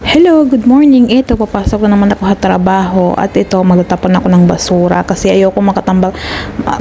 Hello, good morning. Ito, papasok na naman ako sa trabaho at ito, magtatapon ako ng basura kasi ayoko makatambak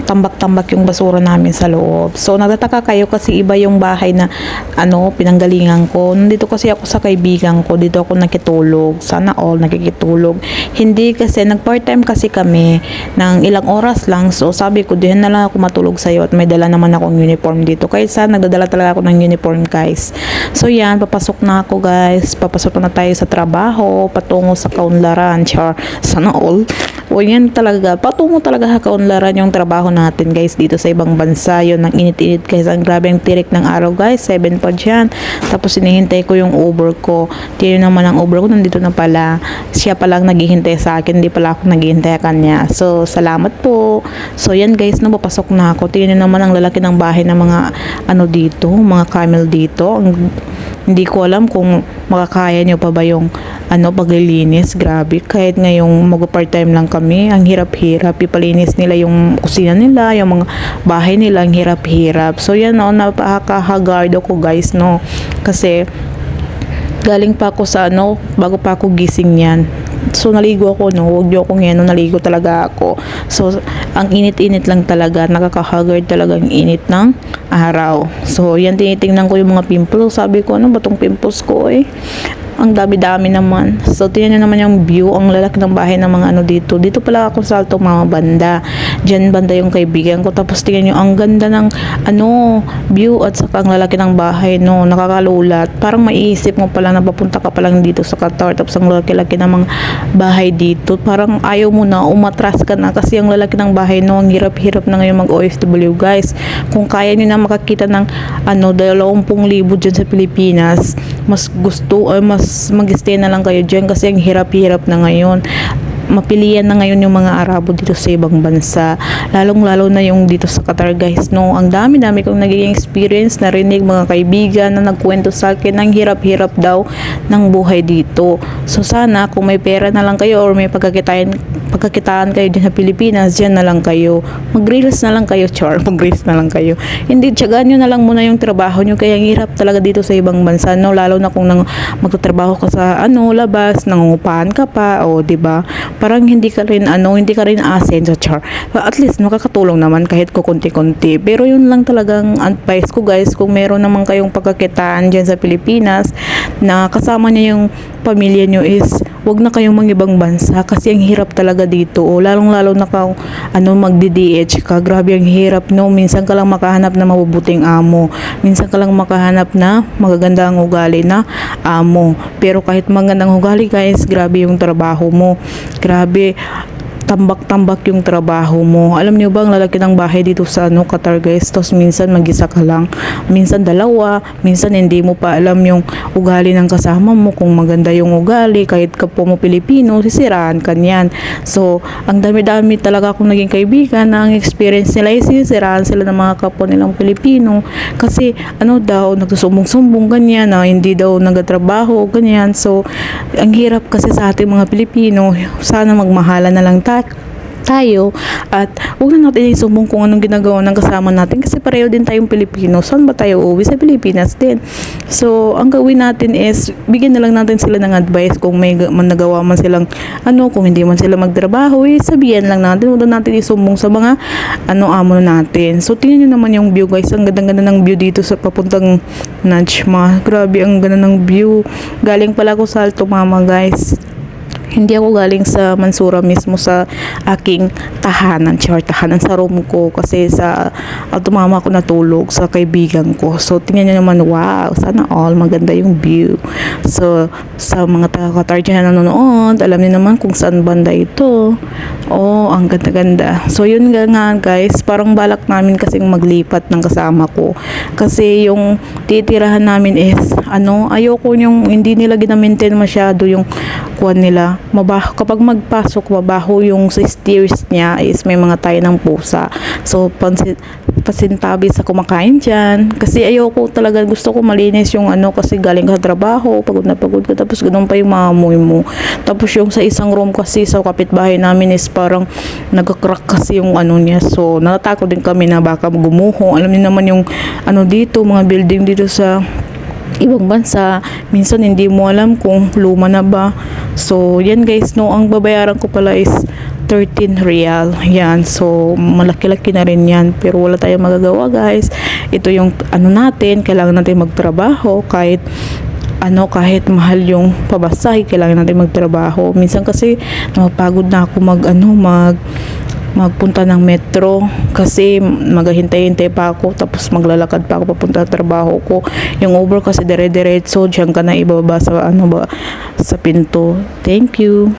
tambak-tambak yung basura namin sa loob. So, nagtataka kayo kasi iba yung bahay na ano, pinanggalingan ko. Nandito kasi ako sa kaibigan ko, dito ako nakitulog. Sana all nakikitulog. Hindi kasi, nag-part-time kasi kami ng ilang oras lang. So, sabi ko, diyan na lang ako matulog sa'yo at may dala naman akong uniform dito. Kaysa nagdadala talaga ako ng uniform, guys. So, yan, papasok na ako, guys. Papasok na tayo sa trabaho, patungo sa kaunlaran, char, sana all. O yan talaga, patungo talaga sa kaunlaran yung trabaho natin guys dito sa ibang bansa. Yun, ang init-init guys, ang grabe ang tirik ng araw guys, 7 pa dyan. Tapos hinihintay ko yung Uber ko. Tiyo naman ang Uber ko, nandito na pala. Siya palang naghihintay sa akin, hindi pala ako naghihintay kanya. So, salamat po. So, yan guys, no, papasok na ako. Niyo naman ang lalaki ng bahay ng mga ano dito, mga camel dito. Ang hindi ko alam kung makakaya nyo pa ba yung ano paglilinis. Grabe. Kahit ngayong mag part time lang kami ang hirap-hirap. Ipalinis nila yung kusina nila yung mga bahay nila ang hirap-hirap. So yan no napakahagard ako guys no. Kasi galing pa ako sa ano bago pa ako gising yan So, naligo ako, no? Huwag niyo akong yan, no? Naligo talaga ako. So, ang init-init lang talaga. Nakakahagard talaga ang init ng araw. So, yan, tinitingnan ko yung mga pimples. Sabi ko, ano ba tong pimples ko, eh? Ang dami-dami naman. So, tingnan nyo naman yung view. Ang lalaki ng bahay ng mga ano dito. Dito pala ako sa Alto Mama Banda. Diyan banda yung kaibigan ko. Tapos tingnan nyo, ang ganda ng ano, view at saka ang lalaki ng bahay, no. Nakakalulat. Parang maiisip mo pala na papunta ka pa lang dito sa Qatar. Tapos ang lalaki-laki ng mga bahay dito. Parang ayaw mo na, umatras ka na. Kasi ang lalaki ng bahay, no, ang hirap-hirap na ngayon mag-OFW, guys. Kung kaya nyo na makakita ng ano, 20,000 dyan sa Pilipinas, mas gusto, ay mas mag-stay na lang kayo dyan kasi ang hirap-hirap na ngayon mapilian na ngayon yung mga Arabo dito sa ibang bansa. Lalong-lalo na yung dito sa Qatar guys, no. Ang dami-dami kong naging experience, narinig mga kaibigan na nagkwento sa akin ng hirap-hirap daw ng buhay dito. So sana kung may pera na lang kayo or may pagkakitaan pagkakitaan kayo din sa Pilipinas, dyan na lang kayo. Mag-reels na lang kayo, char. Mag-reels na lang kayo. Hindi, tsagaan nyo na lang muna yung trabaho nyo. Kaya ang hirap talaga dito sa ibang bansa, no? Lalo na kung nang magtatrabaho ka sa, ano, labas, nangungupahan ka pa, o, di ba Parang hindi ka rin, ano, hindi ka rin asen sa char. But at least, makakatulong naman kahit ko konti-konti. Pero yun lang talagang advice ko, guys. Kung meron naman kayong pagkakitaan dyan sa Pilipinas, na kasama niya yung pamilya nyo is, wag na kayong mangibang bansa kasi ang hirap talaga dito o lalong lalo na kung ano magdi-DH ka. Grabe ang hirap no? Minsan ka lang makahanap na mabubuting amo. Minsan ka lang makahanap na magaganda ang ugali na amo. Pero kahit magandang ugali guys grabe yung trabaho mo. Grabe tambak-tambak yung trabaho mo. Alam niyo ba, ang lalaki ng bahay dito sa ano, Qatar guys, tapos minsan mag-isa ka lang, minsan dalawa, minsan hindi mo pa alam yung ugali ng kasama mo, kung maganda yung ugali, kahit kapwa mo Pilipino, sisiraan ka niyan. So, ang dami-dami talaga akong naging kaibigan na ang experience nila is sisiraan sila ng mga kapwa nilang Pilipino. Kasi, ano daw, nagsusumbong-sumbong ganyan, na hindi daw nagatrabaho, ganyan. So, ang hirap kasi sa ating mga Pilipino, sana magmahala na lang tayo tayo at huwag na natin isumbong kung anong ginagawa ng kasama natin kasi pareho din tayong Pilipino. Saan ba tayo uwi? Sa Pilipinas din. So, ang gawin natin is bigyan na lang natin sila ng advice kung may man nagawa man silang ano, kung hindi man sila magtrabaho, eh, sabihan lang natin. Huwag na natin isumbong sa mga ano amo natin. So, tingnan nyo naman yung view guys. Ang ganda-ganda ng view dito sa papuntang Najma. Grabe, ang ganda ng view. Galing pala ako sa Alto Mama guys hindi ako galing sa Mansura mismo sa aking tahanan, char tahanan sa room ko kasi sa uh, tumama ako natulog sa kaibigan ko. So tingnan niyo naman, wow, sana all maganda yung view. So sa mga taga-Qatar dyan na nanonood, alam niyo naman kung saan banda ito. Oh, ang ganda-ganda. So yun nga, nga guys, parang balak namin kasing maglipat ng kasama ko. Kasi yung titirahan namin is ano, ayoko yung hindi nila gina-maintain masyado yung kuwan nila mabaho, kapag magpasok, mabaho yung stairs niya is may mga tayo ng pusa. So, pansin, pasintabi sa kumakain dyan. Kasi ayoko talaga, gusto ko malinis yung ano, kasi galing ka sa trabaho, pagod na pagod ka, tapos ganun pa yung maamoy mo. Tapos yung sa isang room kasi sa kapitbahay namin is parang nagka-crack kasi yung ano niya. So, natatakot din kami na baka gumuho. Alam niyo naman yung ano dito, mga building dito sa ibang bansa. Minsan hindi mo alam kung luma na ba. So, yan guys, no, ang babayaran ko pala is 13 real. Yan. So, malaki-laki na rin yan. Pero wala tayong magagawa guys. Ito yung ano natin, kailangan natin magtrabaho kahit ano kahit mahal yung pabasahe kailangan natin magtrabaho minsan kasi napapagod na ako mag ano mag magpunta ng metro kasi maghahintay-hintay pa ako tapos maglalakad pa ako papunta sa trabaho ko. Yung Uber kasi dire-diretso diyan ka na ibaba sa ano ba sa pinto. Thank you